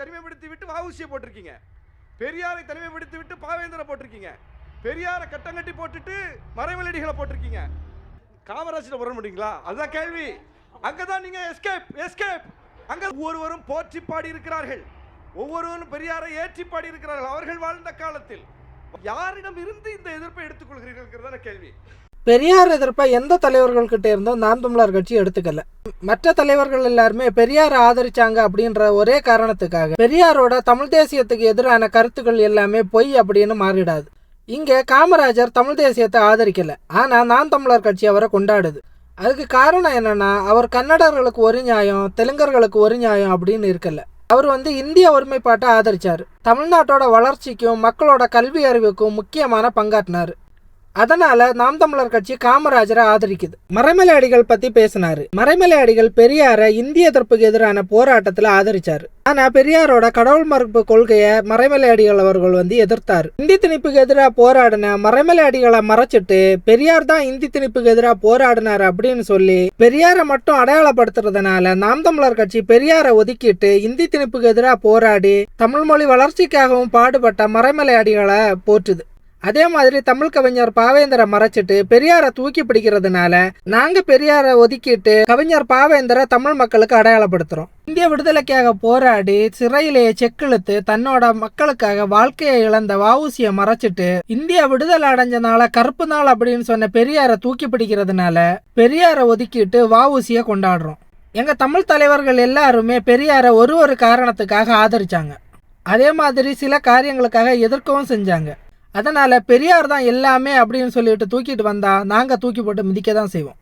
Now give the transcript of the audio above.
தனிமைப்படுத்தி விட்டு வாவுசியை போட்டிருக்கீங்க. பெரியாரை தனிமைப்படுத்தி விட்டு பாவேந்தரை போட்டிருக்கீங்க. பெரியாரை கட்டங்கட்டி போட்டுட்டு மறைமலடிகளை போட்டிருக்கீங்க. காமராஜிட்ட வர முடியுங்களா அதுதான் கேள்வி. அங்கதான் நீங்க எஸ்கேப் எஸ்கேப் அங்க ஒவ்வொருவரும் போற்றி பாடி இருக்கிறார்கள் ஒவ்வொருவரும் பெரியாரை ஏற்றி பாடி இருக்கிறார்கள் அவர்கள் வாழ்ந்த காலத்தில். யாரிடம் இருந்து இந்த எதிர்ப்பை எடுத்துக்கொள்கிறீர்கள்? கேள்வி. பெரியார் எதிர்ப்பை எந்த தலைவர்கள்கிட்ட இருந்தும் நாம் தமிழர் கட்சி எடுத்துக்கல. மற்ற தலைவர்கள் எல்லாருமே பெரியாரை ஆதரிச்சாங்க அப்படின்ற ஒரே காரணத்துக்காக பெரியாரோட தமிழ் தேசியத்துக்கு எதிரான கருத்துக்கள் எல்லாமே பொய் அப்படின்னு மாறிடாது. இங்கே காமராஜர் தமிழ் தேசியத்தை ஆதரிக்கல. ஆனால் நாம் தமிழர் கட்சி அவரை கொண்டாடுது. அதுக்கு காரணம் என்னன்னா அவர் கன்னடர்களுக்கு ஒரு நியாயம் தெலுங்கர்களுக்கு ஒரு நியாயம் அப்படின்னு இருக்கல. அவர் வந்து இந்திய ஒருமைப்பாட்டை ஆதரிச்சார். தமிழ்நாட்டோட வளர்ச்சிக்கும் மக்களோட கல்வி அறிவுக்கும் முக்கியமான பங்காற்றினார். அதனால நாம் தமிழர் கட்சி காமராஜரை ஆதரிக்குது. மறைமலை அடிகள் பத்தி பேசினாரு. மறைமலை அடிகள் பெரியாரை இந்திய எதிர்ப்புக்கு எதிரான போராட்டத்துல ஆதரிச்சாரு. ஆனா பெரியாரோட கடவுள் மறுப்பு கொள்கையை மறைமலை அடிகள் அவர்கள் வந்து எதிர்த்தாரு. இந்தி திணிப்புக்கு எதிராக போராடின மறைமலை அடிகளை மறைச்சிட்டு பெரியார் தான் இந்தி திணிப்புக்கு எதிராக போராடினார் அப்படின்னு சொல்லி பெரியாரை மட்டும் அடையாளப்படுத்துறதுனால நாம் தமிழர் கட்சி பெரியாரை ஒதுக்கிட்டு இந்தி திணிப்புக்கு எதிராக போராடி தமிழ் மொழி வளர்ச்சிக்காகவும் பாடுபட்ட மறைமலை அடிகளை போற்றுது. அதே மாதிரி தமிழ் கவிஞர் பாவேந்தரை மறைச்சிட்டு பெரியாரை தூக்கி பிடிக்கிறதுனால நாங்க பெரியாரை ஒதுக்கிட்டு கவிஞர் பாவேந்தரை தமிழ் மக்களுக்கு அடையாளப்படுத்துறோம். இந்திய விடுதலைக்காக போராடி சிறையிலேயே செக்கிழுத்து தன்னோட மக்களுக்காக வாழ்க்கையை இழந்த வாவூசியை மறைச்சிட்டு இந்தியா விடுதலை அடைஞ்ச கருப்பு நாள் அப்படின்னு சொன்ன பெரியாரை தூக்கி பிடிக்கிறதுனால பெரியாரை ஒதுக்கிட்டு வாவூசியை கொண்டாடுறோம். எங்க தமிழ் தலைவர்கள் எல்லாருமே பெரியாரை ஒரு ஒரு காரணத்துக்காக ஆதரிச்சாங்க. அதே மாதிரி சில காரியங்களுக்காக எதிர்க்கவும் செஞ்சாங்க. அதனால் பெரியார் தான் எல்லாமே அப்படின்னு சொல்லிட்டு தூக்கிட்டு வந்தால் நாங்கள் தூக்கி போட்டு மிதிக்க தான் செய்வோம்.